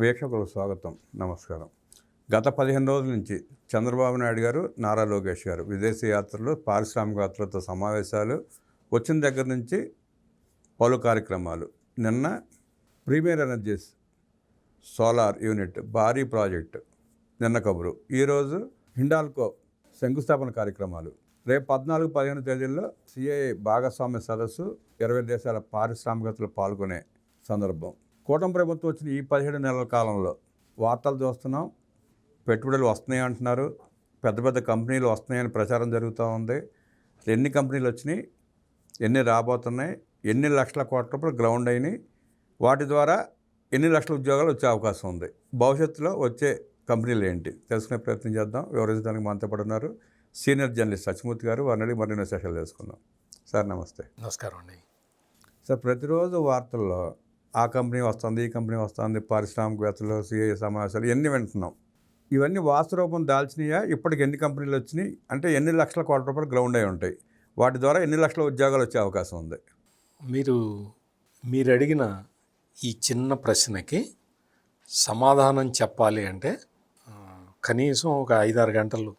వీక్షకులకు స్వాగతం. నమస్కారం. గత పదిహేను రోజుల నుంచి చంద్రబాబు నాయుడు గారు నారా లోకేష్ గారు విదేశీ యాత్రలు పారిశ్రామికవేత్తలతో సమావేశాలు వచ్చిన దగ్గర నుంచి పలు కార్యక్రమాలు. నిన్న ప్రీమియర్ ఎనర్జీస్ సోలార్ యూనిట్ భారీ ప్రాజెక్టు నిన్న కబురు. ఈరోజు హిండాల్కో శంకుస్థాపన కార్యక్రమాలు. రేపు పద్నాలుగు పదిహేను తేదీల్లో సిఐ భాగస్వామ్య సదస్సు ఇరవై దేశాల పారిశ్రామికతలు పాల్గొనే సందర్భం. కూటమి ప్రభుత్వం వచ్చిన ఈ పదిహేడు నెలల కాలంలో వార్తలు చూస్తున్నాం. పెట్టుబడులు వస్తున్నాయి అంటున్నారు. పెద్ద పెద్ద కంపెనీలు వస్తున్నాయని ప్రచారం జరుగుతూ ఉంది. ఎన్ని కంపెనీలు వచ్చినాయి? ఎన్ని రాబోతున్నాయి? ఎన్ని లక్షల కోట్ల రూపాయలు గ్రౌండ్ అయినాయి? వాటి ద్వారా ఎన్ని లక్షల ఉద్యోగాలు వచ్చే అవకాశం ఉంది? భవిష్యత్తులో వచ్చే కంపెనీలు ఏంటి? తెలుసుకునే ప్రయత్నం చేద్దాం. వివరించడానికి మనతో పాటు ఉన్నారు సీనియర్ జర్నలిస్ట్ సత్యమూర్తి గారు. వారిని మరిన్ని సెషన్లు తెలుసుకుందాం. సార్ నమస్తే. నమస్కారం అండి. సార్ ప్రతిరోజు వార్తల్లో ఆ కంపెనీ వస్తుంది ఈ కంపెనీ వస్తుంది పారిశ్రామికవేత్తలు సిఐ సమావేశాలు ఎన్ని వింటున్నాం. ఇవన్నీ వాస్తరూపం దాల్చినాయా? ఇప్పటికి ఎన్ని కంపెనీలు వచ్చినాయి? అంటే ఎన్ని లక్షల కోట్ల రూపాయలు గ్రౌండ్ అయి ఉంటాయి. వాటి ద్వారా ఎన్ని లక్షల ఉద్యోగాలు వచ్చే అవకాశం ఉంది? మీరు మీరు అడిగిన ఈ చిన్న ప్రశ్నకి సమాధానం చెప్పాలి అంటే కనీసం ఒక ఐదారు గంటలు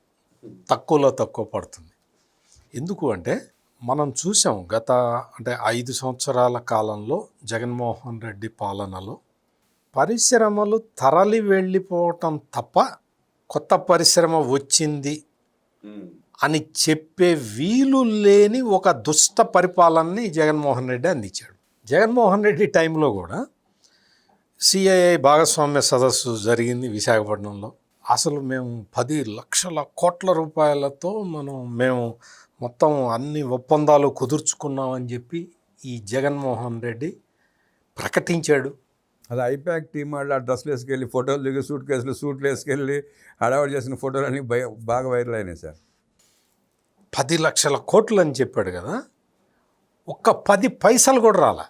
తక్కువలో తక్కువ పడుతుంది. ఎందుకు అంటే మనం చూసాం గత అంటే ఐదు సంవత్సరాల కాలంలో జగన్మోహన్ రెడ్డి పాలనలో పరిశ్రమలు తరలి వెళ్ళిపోవటం తప్ప కొత్త పరిశ్రమ వచ్చింది అని చెప్పే వీలు లేని ఒక దుష్ట పరిపాలనని జగన్మోహన్ రెడ్డి అందించాడు. జగన్మోహన్ రెడ్డి టైంలో కూడా సిఐఐ భాగస్వామ్య సదస్సు జరిగింది విశాఖపట్నంలో. అసలు మేము పది లక్షల కోట్ల రూపాయలతో మనం మేము మొత్తం అన్ని ఒప్పందాలు కుదుర్చుకున్నామని చెప్పి ఈ జగన్మోహన్ రెడ్డి ప్రకటించాడు. అది ఐప్యాక్ టీం వాళ్ళు ఆ డ్రెస్లు వేసుకెళ్ళి ఫోటోలు దిగి సూట్ కేసులు సూట్లు వేసుకెళ్ళి హడావడి చేసిన ఫోటోలు అన్నీ బాగా వైరల్ అయినాయి సార్. పది లక్షల కోట్లు అని చెప్పాడు కదా ఒక్క పది పైసలు కూడా రాలే.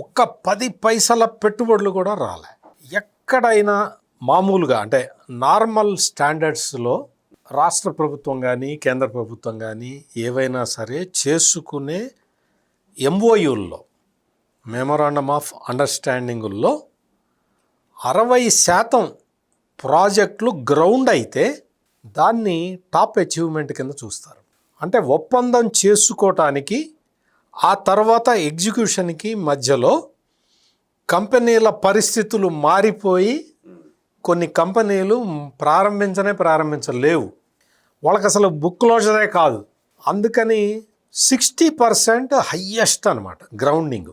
ఒక్క పది పైసల పెట్టుబడులు కూడా రాలే. ఎక్కడైనా మామూలుగా అంటే నార్మల్ స్టాండర్డ్స్లో రాష్ట్ర ప్రభుత్వం కానీ కేంద్ర ప్రభుత్వం కానీ ఏవైనా సరే చేసుకునే ఎంఓయూల్లో మెమోరాండమ్ ఆఫ్ అండర్స్టాండింగుల్లో అరవై శాతం ప్రాజెక్టులు గ్రౌండ్ అయితే దాన్ని టాప్ అచీవ్మెంట్ కింద చూస్తారు. అంటే ఒప్పందం చేసుకోవటానికి ఆ తర్వాత ఎగ్జిక్యూషన్కి మధ్యలో కంపెనీల పరిస్థితులు మారిపోయి కొన్ని కంపెనీలు ప్రారంభించనే ప్రారంభించలేవు. వాళ్ళకి అసలు బుక్ క్లోజరే కాదు. అందుకని సిక్స్టీ పర్సెంట్ హయ్యెస్ట్ అనమాట గ్రౌండింగ్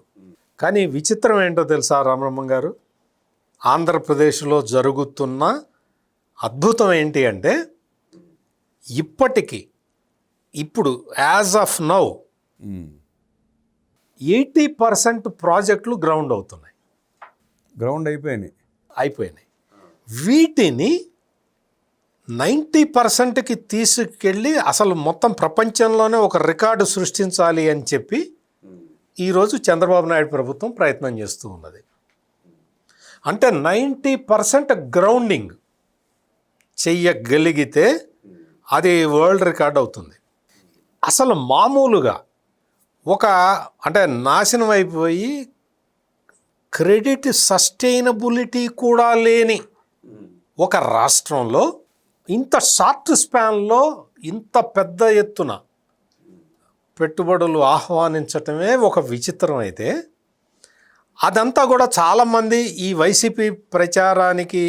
కానీ విచిత్రం ఏంటో తెలుసా రామరమ్మ గారు? ఆంధ్రప్రదేశ్లో జరుగుతున్న అద్భుతం ఏంటి అంటే ఇప్పటికీ ఇప్పుడు as of now eighty percent ప్రాజెక్టులు గ్రౌండ్ అవుతున్నాయి. గ్రౌండ్ అయిపోయినాయి. అయిపోయినాయి. వీటిని నైంటీ పర్సెంట్కి తీసుకెళ్ళి అసలు మొత్తం ప్రపంచంలోనే ఒక రికార్డు సృష్టించాలి అని చెప్పి ఈరోజు చంద్రబాబు నాయుడు ప్రభుత్వం ప్రయత్నం చేస్తూ ఉన్నది. అంటే నైంటీ పర్సెంట్ గ్రౌండింగ్ చెయ్యగలిగితే అది వరల్డ్ రికార్డ్ అవుతుంది. అసలు మామూలుగా ఒక అంటే నాశనం అయిపోయి క్రెడిట్ సస్టైనబిలిటీ కూడా లేని ఒక రాష్ట్రంలో ఇంత షార్ట్ స్పాన్లో ఇంత పెద్ద ఎత్తున పెట్టుబడులు ఆహ్వానించటమే ఒక విచిత్రం అయితే. అదంతా కూడా చాలామంది ఈ వైసీపీ ప్రచారానికి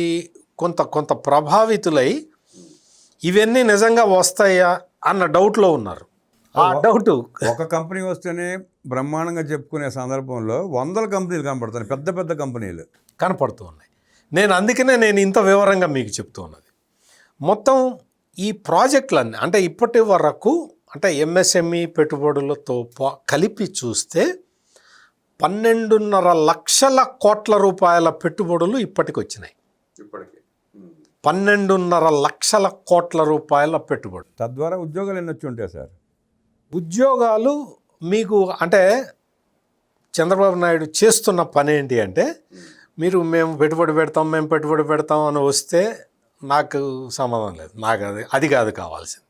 కొంత కొంత ప్రభావితులై ఇవన్నీ నిజంగా వస్తాయా అన్న డౌట్లో ఉన్నారు. ఆ డౌట్ ఒక కంపెనీ వస్తేనే బ్రహ్మాండంగా చెప్పుకునే సందర్భంలో వందల కంపెనీలు కనపడుతున్నాయి పెద్ద పెద్ద కంపెనీలు. కనపడుతూ ఉన్నాయి. నేను అందుకనే నేను ఇంత వివరంగా మీకు చెప్తూ ఉన్నది మొత్తం ఈ ప్రాజెక్టులన్నీ అంటే ఇప్పటి వరకు అంటే ఎంఎస్ఎంఈ పెట్టుబడులతో పా- కలిపి చూస్తే పన్నెండున్నర లక్షల కోట్ల రూపాయల పెట్టుబడులు ఇప్పటికి. వచ్చినాయి ఇప్పటికీ పన్నెండున్నర లక్షల కోట్ల రూపాయల పెట్టుబడులు. తద్వారా ఉద్యోగాలు ఎన్ని వచ్చి ఉంటాయి సార్? ఉద్యోగాలు మీకు అంటే చంద్రబాబు నాయుడు చేస్తున్న పని ఏంటి అంటే మీరు మేము పెట్టుబడి పెడతాం మేము పెట్టుబడి పెడతాం అని వస్తే నాకు సంబంధం లేదు. నాకు అది అది కాదు కావాల్సింది.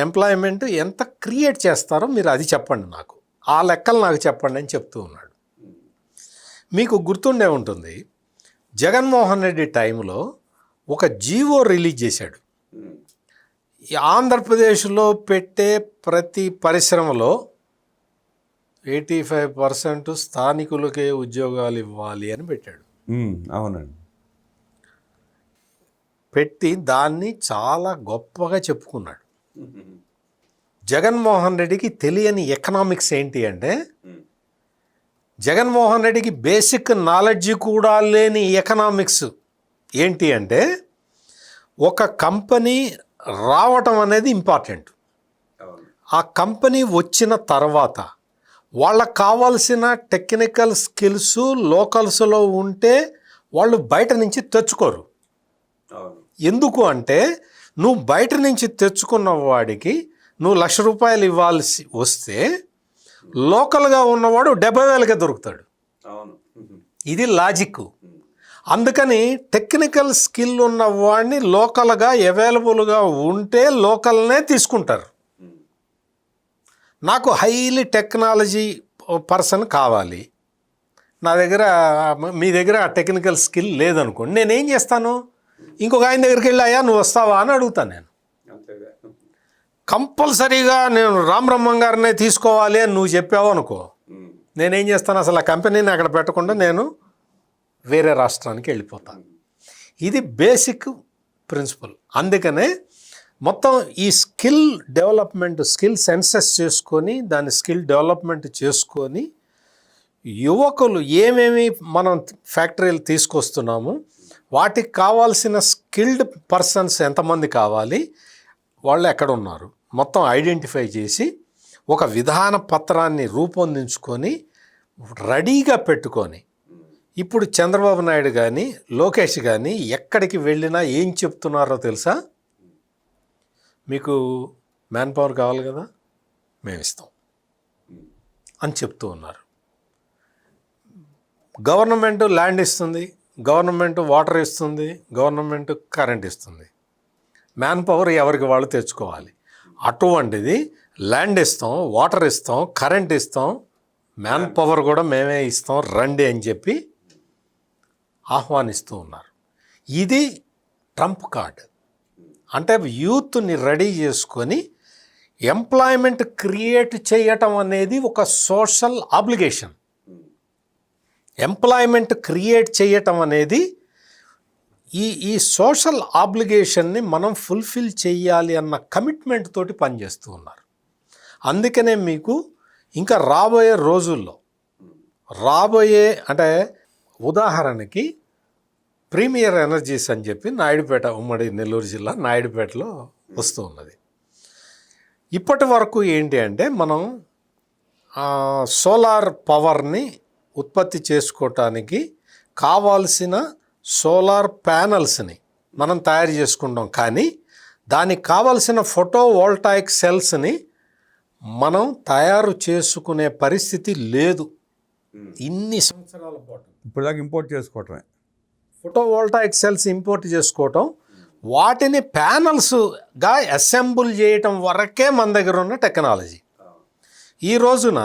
ఎంప్లాయ్మెంట్ ఎంత క్రియేట్ చేస్తారో మీరు అది చెప్పండి నాకు. ఆ లెక్కలు నాకు చెప్పండి అని చెప్తూ ఉన్నాడు. మీకు గుర్తుండే ఉంటుంది జగన్మోహన్ రెడ్డి టైంలో ఒక జీవో రిలీజ్ చేశాడు. ఆంధ్రప్రదేశ్లో పెట్టే ప్రతి పరిశ్రమలో ఎయిటీ ఫైవ్ పర్సెంట్ స్థానికులకే ఉద్యోగాలు ఇవ్వాలి అని పెట్టాడు. అవునండి. పెట్టి దాన్ని చాలా గొప్పగా చెప్పుకున్నాడు. జగన్మోహన్ రెడ్డికి తెలియని ఎకనామిక్స్ ఏంటి అంటే జగన్మోహన్ రెడ్డికి బేసిక్ నాలెడ్జ్ కూడా లేని ఎకనామిక్స్ ఏంటి అంటే ఒక కంపెనీ రావటం అనేది ఇంపార్టెంట్. ఆ కంపెనీ వచ్చిన తర్వాత వాళ్ళకు కావాల్సిన టెక్నికల్ స్కిల్స్ లోకల్స్లో ఉంటే వాళ్ళు బయట నుంచి తెచ్చుకోరు. ఎందుకు అంటే నువ్వు బయట నుంచి తెచ్చుకున్న వాడికి నువ్వు లక్ష రూపాయలు ఇవ్వాల్సి వస్తే లోకల్గా ఉన్నవాడు డెబ్బై వేలకే దొరుకుతాడు. ఇది లాజిక్. అందుకని టెక్నికల్ స్కిల్ ఉన్న వాడిని లోకల్గా అవైలబుల్గా ఉంటే లోకల్నే తీసుకుంటారు. నాకు హైలీ టెక్నాలజీ పర్సన్ కావాలి. నా దగ్గర మీ దగ్గర ఆ టెక్నికల్ స్కిల్ లేదనుకోండి నేనేం చేస్తాను? ఇంకొక ఆయన దగ్గరికి వెళ్ళి అయ్యా నువ్వు వస్తావా? అని అడుగుతాను నేను. కంపల్సరీగా నేను రామ్ బ్రహ్మం గారినే తీసుకోవాలి అని నువ్వు చెప్పావు అనుకో. నేనేం చేస్తాను? అసలు ఆ కంపెనీని అక్కడ పెట్టకుండా నేను వేరే రాష్ట్రానికి వెళ్ళిపోతాను. ఇది బేసిక్ ప్రిన్సిపల్. అందుకనే మొత్తం ఈ స్కిల్ డెవలప్మెంట్ స్కిల్ సెన్సెస్ చేసుకొని దాని స్కిల్ డెవలప్మెంట్ చేసుకొని యువకులు ఏమేమి మనం ఫ్యాక్టరీలు తీసుకొస్తున్నాము వాటికి కావాల్సిన స్కిల్డ్ పర్సన్స్ ఎంతమంది కావాలి? వాళ్ళు ఎక్కడ ఉన్నారు మొత్తం ఐడెంటిఫై చేసి ఒక విధాన పత్రాన్ని రూపొందించుకొని రెడీగా పెట్టుకొని ఇప్పుడు చంద్రబాబు నాయుడు కానీ లోకేష్ కానీ ఎక్కడికి వెళ్ళినా ఏం చెప్తున్నారో తెలుసా? మీకు మ్యాన్ పవర్ కావాలి కదా? మేము ఇస్తాం అని చెప్తూ ఉన్నారు. గవర్నమెంట్ ల్యాండ్ ఇస్తుంది. గవర్నమెంట్ వాటర్ ఇస్తుంది గవర్నమెంట్ కరెంట్ ఇస్తుంది. మ్యాన్ పవర్ ఎవరికి వాళ్ళు తెచ్చుకోవాలి? అటువంటిది ల్యాండ్ ఇస్తాం వాటర్ ఇస్తాం కరెంట్ ఇస్తాం మ్యాన్ పవర్ కూడా మేమే ఇస్తాం రండి అని చెప్పి ఆహ్వానిస్తూ ఉన్నారు. ఇది ట్రంప్ కార్డ్. అంటే యూత్ని రెడీ చేసుకొని ఎంప్లాయ్మెంట్ క్రియేట్ చేయటం అనేది ఒక సోషల్ ఆబ్లిగేషన్ ఎంప్లాయ్మెంట్ క్రియేట్ చేయటం అనేది ఈ ఈ సోషల్ ఆబ్లిగేషన్ని మనం ఫుల్ఫిల్ చేయాలి అన్న కమిట్మెంట్ తోటి పనిచేస్తూ ఉన్నారు. అందుకనే మీకు ఇంకా రాబోయే రోజుల్లో రాబోయే అంటే ఉదాహరణకి ప్రీమియర్ ఎనర్జీస్ అని చెప్పి నాయుడుపేట ఉమ్మడి నెల్లూరు జిల్లా నాయుడుపేటలో వస్తూ ఉన్నది. ఇప్పటి వరకు ఏంటి అంటే మనం సోలార్ పవర్ని ఉత్పత్తి చేసుకోవటానికి కావాల్సిన సోలార్ ప్యానల్స్ని మనం తయారు చేసుకుంటాం. కానీ దానికి కావాల్సిన ఫోటో వోల్టాయిక్ సెల్స్ని మనం తయారు చేసుకునే పరిస్థితి లేదు. ఇన్ని సంవత్సరాల పాటు. ఇప్పుడు దాకా ఇంపోర్ట్ చేసుకోవటమే. ఫోటో వోల్టాయిక్ సెల్స్ ఇంపోర్ట్ చేసుకోవటం వాటిని ప్యానల్స్గా అసెంబుల్ చేయటం వరకే మన దగ్గర ఉన్న టెక్నాలజీ. ఈ రోజున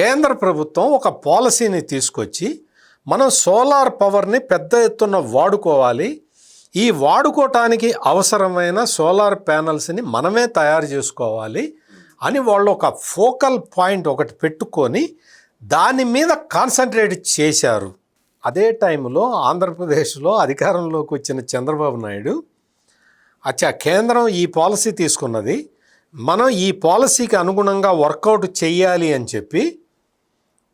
కేంద్ర ప్రభుత్వం ఒక పాలసీని తీసుకొచ్చి మనం సోలార్ పవర్ని పెద్ద ఎత్తున వాడుకోవాలి. ఈ వాడుకోవటానికి అవసరమైన సోలార్ ప్యానల్స్ని మనమే తయారు చేసుకోవాలి అని వాళ్ళు ఒక ఫోకల్ పాయింట్ ఒకటి పెట్టుకొని దాని మీద కాన్సన్ట్రేట్ చేశారు. అదే టైంలో ఆంధ్రప్రదేశ్లో అధికారంలోకి వచ్చిన చంద్రబాబు నాయుడు అచ్చా కేంద్రం ఈ పాలసీ తీసుకున్నది. మనం ఈ పాలసీకి అనుగుణంగా వర్కౌట్ చేయాలి అని చెప్పి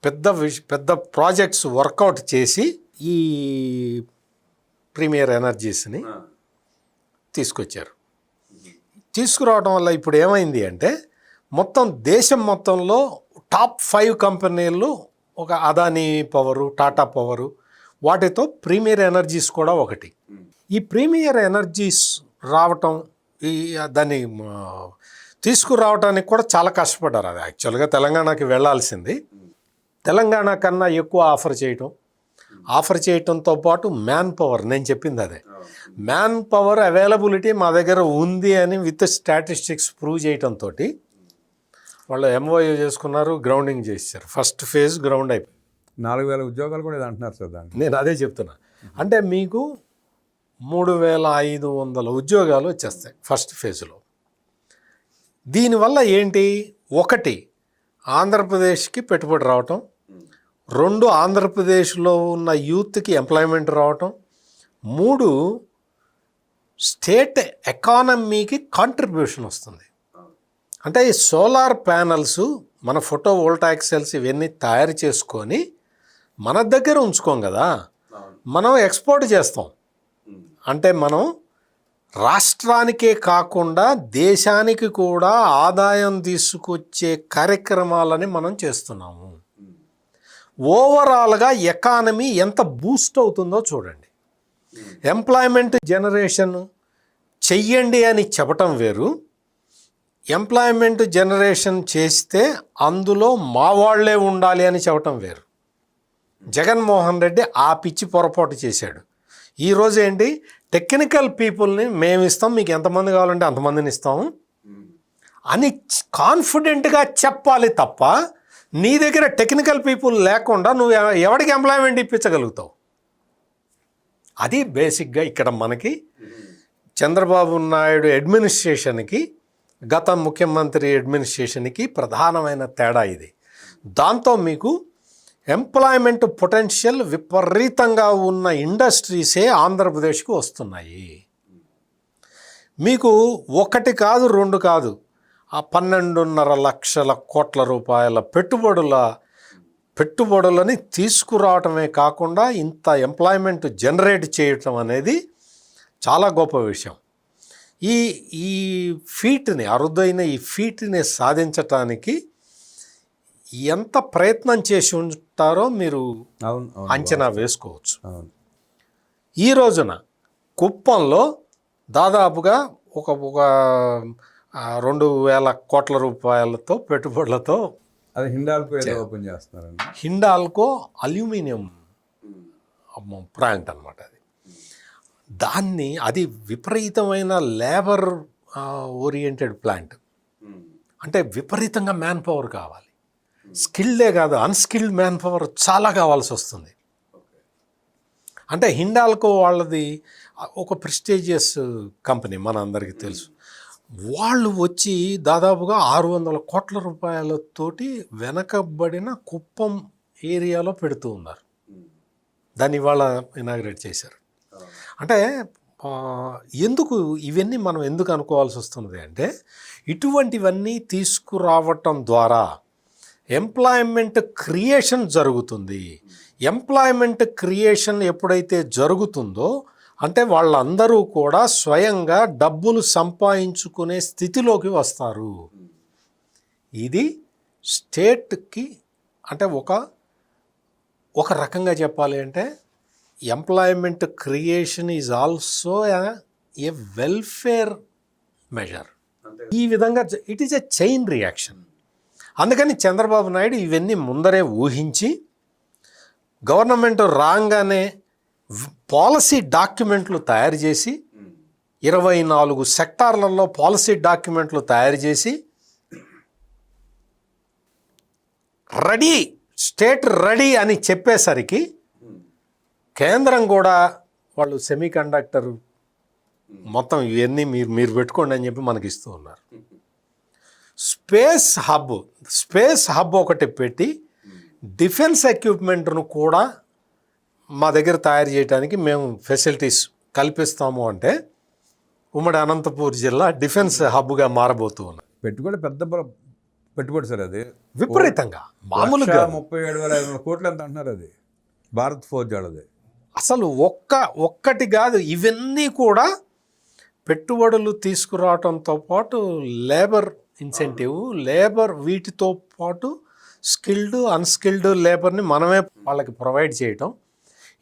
పెద్ద విష పెద్ద ప్రాజెక్ట్స్ వర్కౌట్ చేసి ఈ ప్రీమియర్ ఎనర్జీస్ని తీసుకొచ్చారు. తీసుకురావడం వల్ల ఇప్పుడు ఏమైంది అంటే మొత్తం దేశం మొత్తంలో టాప్ ఫైవ్ కంపెనీలు ఒక అదానీ పవరు టాటా పవరు వాటితో ప్రీమియర్ ఎనర్జీస్ కూడా ఒకటి. ఈ ప్రీమియర్ ఎనర్జీస్ రావటం ఈ దాన్ని ఆ, తీసుకురావటానికి కూడా చాలా కష్టపడ్డారు అది. యాక్చువల్గా తెలంగాణకి వెళ్ళాల్సింది తెలంగాణ కన్నా ఎక్కువ ఆఫర్ చేయటం. ఆఫర్ చేయటంతో పాటు మ్యాన్ పవర్ నేను చెప్పింది అదే. మ్యాన్ పవర్ అవైలబిలిటీ మా దగ్గర ఉంది అని విత్ స్టాటిస్టిక్స్ ప్రూవ్ చేయటంతో వాళ్ళు ఎంఓయూ చేసుకున్నారు గ్రౌండింగ్ చేశారు. ఫస్ట్ ఫేజ్ గ్రౌండ్ అయిపోయింది నాలుగు వేల ఉద్యోగాలు కూడా ఇది అంటున్నారు సార్ దాంట్లో నేను అదే చెప్తున్నా. అంటే మీకు మూడు వేల ఐదు వందల ఉద్యోగాలు వచ్చేస్తాయి ఫస్ట్ ఫేజ్లో. దీనివల్ల ఏంటి? ఒకటి ఆంధ్రప్రదేశ్కి పెట్టుబడి రావటం రెండు ఆంధ్రప్రదేశ్లో ఉన్న యూత్కి ఎంప్లాయ్మెంట్ రావటం మూడు స్టేట్ ఎకానమీకి కాంట్రిబ్యూషన్ వస్తుంది. అంటే ఈ సోలార్ ప్యానల్స్ మన ఫోటో వోల్టాక్ సెల్స్ ఇవన్నీ తయారు చేసుకొని మన దగ్గర ఉంచుకోం కదా. మనం ఎక్స్పోర్ట్ చేస్తాం. అంటే మనం రాష్ట్రానికే కాకుండా దేశానికి కూడా ఆదాయం తీసుకొచ్చే కార్యక్రమాలని మనం చేస్తున్నాము. ఓవరాల్గా ఎకానమీ ఎంత బూస్ట్ అవుతుందో చూడండి. ఎంప్లాయ్మెంట్ జనరేషన్ చెయ్యండి అని చెప్పటం వేరు. ఎంప్లాయ్మెంట్ జనరేషన్ చేస్తే అందులో మా వాళ్ళే ఉండాలి అని చెప్పటం వేరు. జగన్మోహన్ రెడ్డి ఆ పిచ్చి పొరపాటు చేశాడు. ఈరోజు ఏంటి? టెక్నికల్ పీపుల్ని మేము ఇస్తాం మీకు ఎంతమంది కావాలంటే అంతమందిని ఇస్తాం అని కాన్ఫిడెంట్గా చెప్పాలి తప్ప నీ దగ్గర టెక్నికల్ పీపుల్ లేకుండా నువ్వు ఎవ- ఎవడికి ఎంప్లాయ్మెంట్ ఇప్పించగలుగుతావు? అది బేసిక్గా ఇక్కడ మనకి చంద్రబాబు నాయుడు అడ్మినిస్ట్రేషన్కి గత ముఖ్యమంత్రి అడ్మినిస్ట్రేషన్కి ప్రధానమైన తేడా ఇది. దాంతో మీకు ఎంప్లాయ్మెంట్ పొటెన్షియల్ విపరీతంగా ఉన్న ఇండస్ట్రీసే ఆంధ్రప్రదేశ్కు వస్తున్నాయి. మీకు ఒకటి కాదు రెండు కాదు. ఆ పన్నెండున్నర లక్షల కోట్ల రూపాయల పెట్టుబడుల పెట్టుబడులని తీసుకురావటమే కాకుండా ఇంత ఎంప్లాయ్మెంట్ జనరేట్ చేయటం అనేది చాలా గొప్ప విషయం. ఈ ఈ ఫీట్ని అరుదైన ఈ ఫీట్ని సాధించటానికి ఎంత ప్రయత్నం చేసి ఉంటారో మీరు అంచనా వేసుకోవచ్చు. ఈ రోజున కుప్పంలో దాదాపుగా ఒక ఒక రెండు వేల కోట్ల రూపాయలతో పెట్టుబడులతో అది హిండాల్కో ఏదో ఓపెన్ చేస్తున్నారండి. హిండాల్కో అల్యూమినియం ప్లాంట్ అనమాట అది. దాన్ని అది విపరీతమైన లేబర్ ఓరియంటెడ్ ప్లాంట్. అంటే విపరీతంగా మ్యాన్ పవర్ కావాలి. స్కిల్డే కాదు అన్స్కిల్డ్ మ్యాన్ పవర్ చాలా కావాల్సి వస్తుంది. అంటే హిండాల్కో వాళ్ళది ఒక ప్రెస్టీజియస్ కంపెనీ మన అందరికీ తెలుసు. వాళ్ళు వచ్చి దాదాపుగా ఆరు వందల కోట్ల రూపాయలతోటి వెనకబడిన కుప్పం ఏరియాలో పెడుతూ ఉన్నారు. దాన్ని ఇవాళ ఇనాగ్రేట్ చేశారు. అంటే ఎందుకు ఇవన్నీ మనం ఎందుకు అనుకోవాల్సి వస్తున్నది అంటే ఇటువంటివన్నీ తీసుకురావటం ద్వారా ఎంప్లాయ్మెంట్ క్రియేషన్ జరుగుతుంది. ఎంప్లాయ్మెంట్ క్రియేషన్ ఎప్పుడైతే జరుగుతుందో అంటే వాళ్ళందరూ కూడా స్వయంగా డబ్బులు సంపాదించుకునే స్థితిలోకి వస్తారు. ఇది స్టేట్కి అంటే ఒక ఒక రకంగా చెప్పాలి అంటే employment creation is also a welfare measure. ఈ విధంగా it is a chain reaction. అందుకని చంద్రబాబు నాయుడు ఇవన్నీ ముందరే ఊహించి గవర్నమెంట్ రాగానే పాలసీ డాక్యుమెంట్లు తయారు చేసి ఇరవై నాలుగు సెక్టార్లలో పాలసీ డాక్యుమెంట్లు తయారు చేసి రెడీ స్టేట్ రెడీ అని చెప్పేసరికి కేంద్రం కూడా వాళ్ళు సెమీ కండక్టర్ మొత్తం ఇవన్నీ మీరు మీరు పెట్టుకోండి అని చెప్పి మనకి ఇస్తూ ఉన్నారు. స్పేస్ హబ్ స్పేస్ హబ్ ఒకటి పెట్టి డిఫెన్స్ ఎక్విప్మెంట్ను కూడా మా దగ్గర తయారు చేయడానికి మేము ఫెసిలిటీస్ కల్పిస్తాము అంటే ఉమ్మడి అనంతపూర్ జిల్లా డిఫెన్స్ హబ్గా మారబోతూ ఉన్నది పెట్టుబడి పెద్ద పెట్టుబడి సార్ అది. విపరీతంగా మామూలుగా. ముప్పై ఏడు వేల ఐదు వందల కోట్లు ఎంత అంటున్నారు అది? భారత్ ఫోర్జ్ వాళ్ళది. అసలు ఒక్క ఒక్కటి కాదు ఇవన్నీ కూడా పెట్టుబడులు తీసుకురావడంతో పాటు లేబర్ ఇన్సెంటివ్ లేబర్ వీటితో పాటు స్కిల్డ్ అన్స్కిల్డ్ లేబర్ని మనమే వాళ్ళకి ప్రొవైడ్ చేయటం.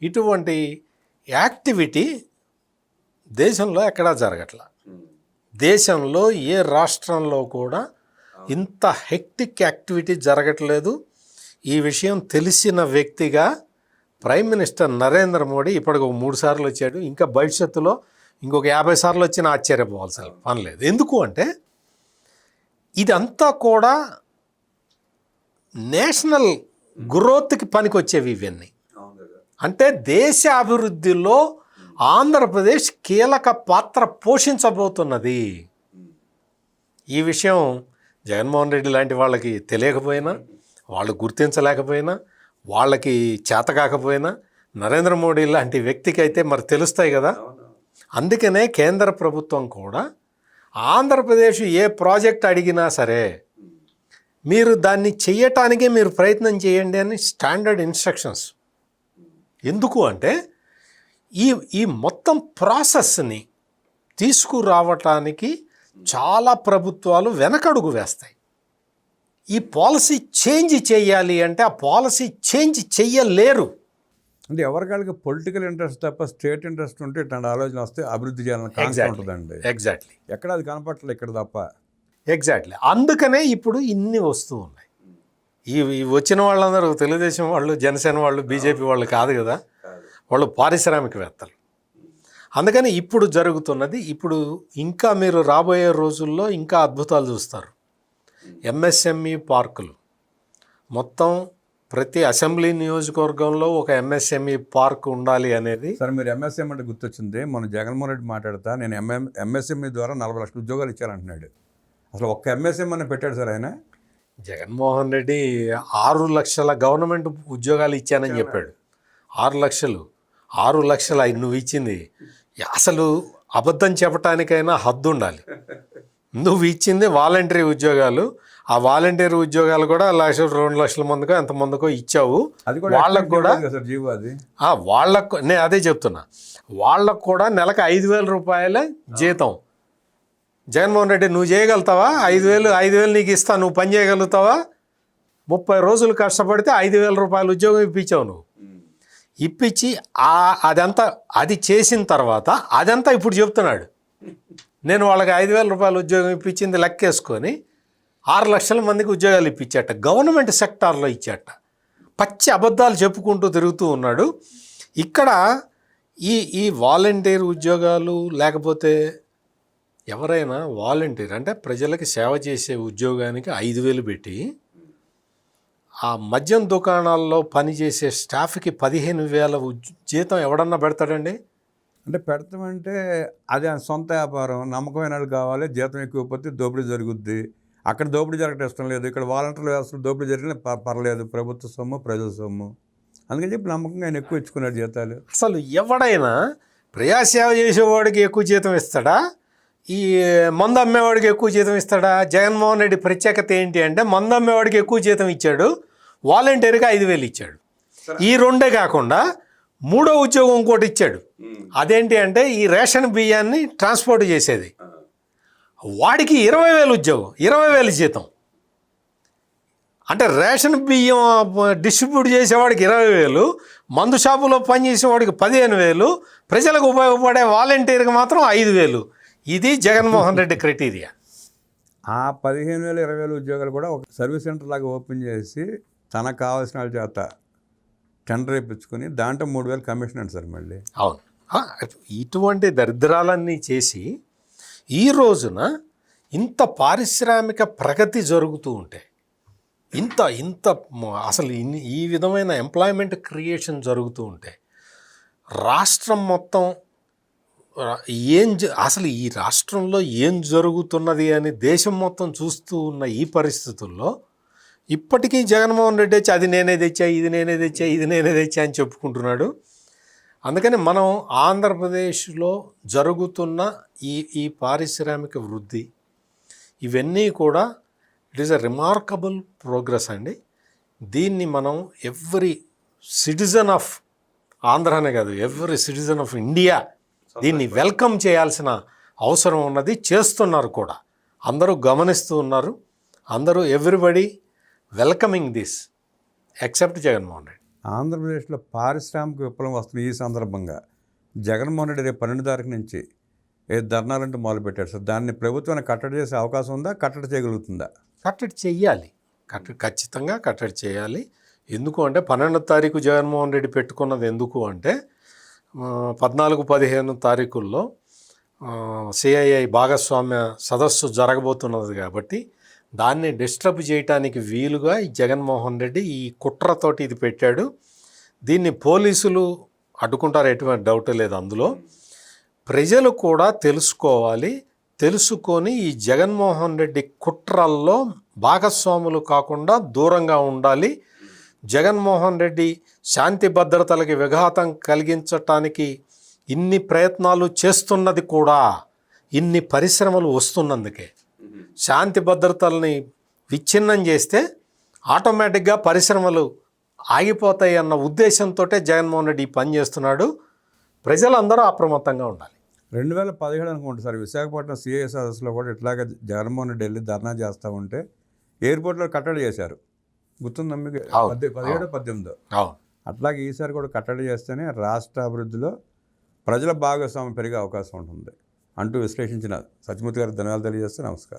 ఇటువంటి యాక్టివిటీ దేశంలో ఎక్కడా జరగట్లా. దేశంలో ఏ రాష్ట్రంలో కూడా ఇంత హెక్టిక్ యాక్టివిటీ జరగట్లేదు. ఈ విషయం తెలిసిన వ్యక్తిగా ప్రైమ్ మినిస్టర్ నరేంద్ర మోడీ ఇప్పటికి ఒక మూడు సార్లు వచ్చాడు. ఇంకా భవిష్యత్తులో ఇంకొక యాభై సార్లు వచ్చినా ఆశ్చర్యపోవాల్సిన పని లేదు. ఎందుకు అంటే ఇదంతా కూడా నేషనల్ గ్రోత్కి పనికొచ్చేవి ఇవన్నీ. అంటే దేశ అభివృద్ధిలో ఆంధ్రప్రదేశ్ కీలక పాత్ర పోషించబోతున్నది. ఈ విషయం జగన్మోహన్ రెడ్డి లాంటి వాళ్ళకి తెలియకపోయినా వాళ్ళు గుర్తించలేకపోయినా వాళ్ళకి చేత కాకపోయినా నరేంద్ర మోడీ లాంటి వ్యక్తికి అయితే మరి తెలుస్తాయి కదా. అందుకనే కేంద్ర ప్రభుత్వం కూడా ఆంధ్రప్రదేశ్ ఏ ప్రాజెక్ట్ అడిగినా సరే మీరు దాన్ని చెయ్యటానికే మీరు ప్రయత్నం చేయండి అని స్టాండర్డ్ ఇన్స్ట్రక్షన్స్. ఎందుకు అంటే ఈ ఈ మొత్తం ప్రాసెస్ని తీసుకురావటానికి చాలా ప్రభుత్వాలు వెనకడుగు వేస్తాయి. ఈ పాలసీ చేంజ్ చేయాలి అంటే ఆ పాలసీ చేంజ్ చెయ్యలేరు. అంటే ఎవరికాళ్ళకి పొలిటికల్ ఇంట్రెస్ట్ తప్ప స్టేట్ ఇంట్రెస్ట్ ఉంటే ఇట్లాంటి ఆలోచన వస్తే అభివృద్ధి చేయాలని కాన్సెప్ట్. ఉంటుందండి. ఎగ్జాక్ట్లీ ఎక్కడ అది కనపట్లేదు ఇక్కడ తప్ప. ఎగ్జాక్ట్లీ అందుకనే ఇప్పుడు ఇన్ని వస్తూ ఉన్నాయి. ఈ వచ్చిన వాళ్ళందరూ తెలుగుదేశం వాళ్ళు జనసేన వాళ్ళు బీజేపీ వాళ్ళు కాదు కదా? వాళ్ళు పారిశ్రామికవేత్తలు. అందుకని ఇప్పుడు జరుగుతున్నది ఇప్పుడు ఇంకా మీరు రాబోయే రోజుల్లో ఇంకా అద్భుతాలు చూస్తారు. ఎంఎస్ఎంఈ పార్కులు. మొత్తం ప్రతి అసెంబ్లీ నియోజకవర్గంలో ఒక ఎంఎస్ఎంఈ పార్క్ ఉండాలి అనేది సరే మీరు ఎంఎస్ఎం అంటే గుర్తొచ్చింది. మన జగన్మోహన్ రెడ్డి మాట్లాడతా నేను ఎంఎం ఎంఎస్ఎంఈ ద్వారా నలభై లక్షల ఉద్యోగాలు ఇచ్చానంటున్నాడు. అసలు ఒక్క ఎంఎస్ఎం అని పెట్టాడు సార్ ఆయన. జగన్మోహన్ రెడ్డి ఆరు లక్షల గవర్నమెంట్ ఉద్యోగాలు ఇచ్చానని చెప్పాడు. ఆరు లక్షలు. ఆరు లక్షలు నువ్వు ఇచ్చింది. అసలు అబద్ధం చెప్పటానికైనా హద్దు ఉండాలి. నువ్వు ఇచ్చింది వాలంటరీ ఉద్యోగాలు. ఆ వాలంటీర్ ఉద్యోగాలు కూడా లక్ష రెండు లక్షల మందికో ఎంత మందికో ఇచ్చావు. వాళ్ళకు కూడా వాళ్ళకు నేను అదే చెప్తున్నా. వాళ్ళకు కూడా నెలకు ఐదు వేల రూపాయల జీతం. జగన్మోహన్ రెడ్డి నువ్వు చేయగలుగుతావా? ఐదు వేలు ఐదు వేలు నీకు ఇస్తా నువ్వు పని చేయగలుగుతావా? ముప్పై రోజులు కష్టపడితే ఐదు వేల రూపాయలు ఉద్యోగం ఇప్పించావు నువ్వు. ఇప్పించి అదంతా అది చేసిన తర్వాత అదంతా ఇప్పుడు చెప్తున్నాడు. నేను వాళ్ళకి ఐదు వేల రూపాయలు ఉద్యోగం ఇప్పించింది లెక్కేసుకొని ఆరు లక్షల మందికి ఉద్యోగాలు ఇప్పించాట గవర్నమెంట్ సెక్టార్లో ఇచ్చాట. పచ్చి అబద్ధాలు చెప్పుకుంటూ తిరుగుతూ ఉన్నాడు. ఇక్కడ ఈ ఈ వాలంటీర్ ఉద్యోగాలు లేకపోతే ఎవరైనా వాలంటీర్ అంటే ప్రజలకి సేవ చేసే ఉద్యోగానికి ఐదు వేలు పెట్టి ఆ మద్యం దుకాణాల్లో పనిచేసే స్టాఫ్కి పదిహేను వేల జీతం ఎవడన్నా పెడతాడండి? అంటే పెడతామంటే అది సొంత వ్యాపారం నమ్మకమైన వాళ్ళు కావాలి జీతం ఎక్కువ పోతే దోపిడీ జరుగుద్ది. అక్కడ దోపిడీ జరగటం ఇష్టం లేదు. ఇక్కడ వాలంటీర్ వ్యవస్థలో దోపిడీ జరిగిన పర్లేదు. ప్రభుత్వ సొమ్ము ప్రజల సొమ్ము. అందుకని చెప్పి నమ్మకంగా ఆయన ఎక్కువ ఇచ్చుకున్నాడు జీతాలు. అసలు ఎవడైనా ప్రజాసేవ చేసేవాడికి ఎక్కువ జీతం ఇస్తాడా? ఈ మందు అమ్మేవాడికి ఎక్కువ జీతం ఇస్తాడా? జగన్మోహన్ రెడ్డి ప్రత్యేకత ఏంటి అంటే మందు అమ్మేవాడికి ఎక్కువ జీతం ఇచ్చాడు వాలంటీర్గా ఐదు వేలు ఇచ్చాడు. ఈ రెండే కాకుండా మూడో ఉద్యోగం ఇంకోటి ఇచ్చాడు. అదేంటి అంటే ఈ రేషన్ బియ్యాన్ని ట్రాన్స్పోర్ట్ చేసేది. వాడికి ఇరవై వేలు ఉద్యోగం ఇరవై వేలు జీతం. అంటే రేషన్ బియ్యం డిస్ట్రిబ్యూట్ చేసేవాడికి ఇరవై వేలు మందు షాపులో పనిచేసేవాడికి పదిహేను వేలు ప్రజలకు ఉపయోగపడే వాలంటీర్కి మాత్రం ఐదు వేలు. ఇది జగన్మోహన్ రెడ్డి క్రైటీరియా? ఆ పదిహేను వేలు ఇరవై వేలు ఉద్యోగాలు కూడా ఒక సర్వీస్ సెంటర్ లాగా ఓపెన్ చేసి తనకు కావాల్సిన వాళ్ళ చేత టెండర్ ఇప్పించుకొని దాంట్లో మూడు వేలు కమిషన్ అండి సార్ మళ్ళీ. అవును. ఇటువంటి దరిద్రాలన్నీ చేసి ఈ రోజున ఇంత పారిశ్రామిక ప్రగతి జరుగుతూ ఉంటే ఇంత ఇంత అసలు ఈ విధమైన ఎంప్లాయ్మెంట్ క్రియేషన్ జరుగుతూ ఉంటే రాష్ట్రం మొత్తం ఏం జ- అసలు ఈ రాష్ట్రంలో ఏం జరుగుతున్నది అని దేశం మొత్తం చూస్తూ ఉన్న ఈ పరిస్థితుల్లో ఇప్పటికీ జగన్మోహన్ రెడ్డి వచ్చి అది నేనే తెచ్చా ఇది నేనే తెచ్చా ఇది నేనే తెచ్చా అని చెప్పుకుంటున్నాడు. అందుకని మనం ఆంధ్రప్రదేశ్లో జరుగుతున్న ఈ ఈ పారిశ్రామిక వృద్ధి ఇవన్నీ కూడా it is a remarkable progress అండి. దీన్ని మనం ఎవ్రీ సిటిజన్ ఆఫ్ ఆంధ్రానే కాదు ఎవ్రీ సిటిజన్ ఆఫ్ ఇండియా దీన్ని వెల్కమ్ చేయాల్సిన అవసరం ఉన్నది చేస్తున్నారు కూడా. అందరూ గమనిస్తూ ఉన్నారు. అందరూ everybody welcoming this. Except Jaganmohan Reddy. ఆంధ్రప్రదేశ్లో పారిశ్రామిక విప్లవం వస్తున్న ఈ సందర్భంగా జగన్మోహన్ రెడ్డి రేపు పన్నెండు తారీఖు నుంచి ఏ ధర్నాలంటూ మొదలుపెట్టాడు సార్ దాన్ని ప్రభుత్వాన్ని కట్టడి చేసే అవకాశం ఉందా? కట్టడి చేయగలుగుతుందా? కట్టడి చెయ్యాలి. కట్టడి ఖచ్చితంగా కట్టడి చేయాలి. ఎందుకు అంటే పన్నెండో తారీఖు జగన్మోహన్ రెడ్డి పెట్టుకున్నది ఎందుకు అంటే పద్నాలుగు పదిహేను తారీఖుల్లో సిఐఐ భాగస్వామ్య సదస్సు జరగబోతున్నది కాబట్టి దాన్ని డిస్టర్బ్ చేయటానికి వీలుగా ఈ జగన్మోహన్ రెడ్డి ఈ కుట్రతోటి ఇది పెట్టాడు. దీన్ని పోలీసులు అడ్డుకుంటారు ఎటువంటి డౌట్ లేదు అందులో. ప్రజలు కూడా తెలుసుకోవాలి. తెలుసుకొని ఈ జగన్మోహన్ రెడ్డి కుట్రల్లో భాగస్వాములు కాకుండా దూరంగా ఉండాలి. జగన్మోహన్ రెడ్డి శాంతి భద్రతలకి విఘాతం కలిగించటానికి ఇన్ని ప్రయత్నాలు చేస్తున్నది కూడా ఇన్ని పరిశ్రమలు వస్తున్నందుకే. శాంతి భద్రతల్ని విచ్ఛిన్నం చేస్తే ఆటోమేటిక్గా పరిశ్రమలు ఆగిపోతాయి అన్న ఉద్దేశంతో జగన్మోహన్ రెడ్డి పని చేస్తున్నాడు. ప్రజలందరూ అప్రమత్తంగా ఉండాలి. రెండు వేల పదిహేడు అనుకుంటా సార్ విశాఖపట్నం సిఐ సదస్సులో కూడా ఇట్లాగే జగన్మోహన్ రెడ్డి వెళ్ళి ధర్నా చేస్తూ ఉంటే ఎయిర్పోర్ట్లో కట్టడి చేశారు. గుర్తుందా మీకు? అవును, పద్దె పదిహేడు పద్దెనిమిదో? అట్లాగే ఈసారి కూడా కట్టడి చేస్తేనే రాష్ట్ర అభివృద్ధిలో ప్రజల భాగస్వామ్యం పెరిగే అవకాశం ఉంటుంది. అంటూ విశ్లేషించిన సత్యమూర్తి గారికి ధన్యవాదాలు తెలియజేస్తే నమస్కారం.